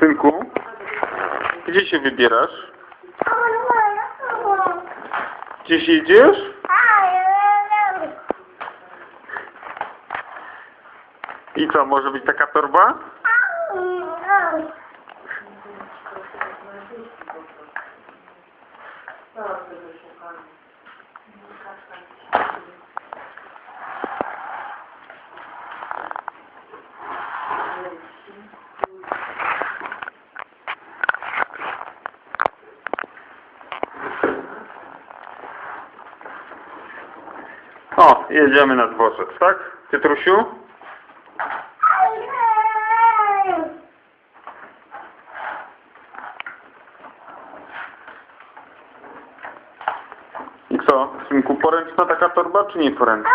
Synku, gdzie się wybierasz? Gdzieś idziesz? I co, może być taka torba? Co tego O, jedziemy na dworzec, tak? Piotrusiu? I co, synku, poręczna taka torba, czy nie poręczna?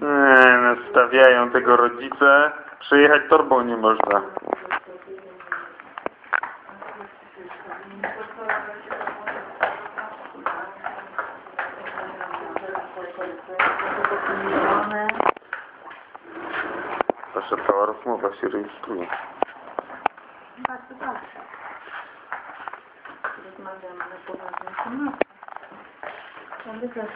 Nie, nastawiają tego rodzice. Przyjechać torbą nie można. Wasza cała rozmowa się rejestruje. Bardzo dobrze. Rozmawiamy na. Ciągle też.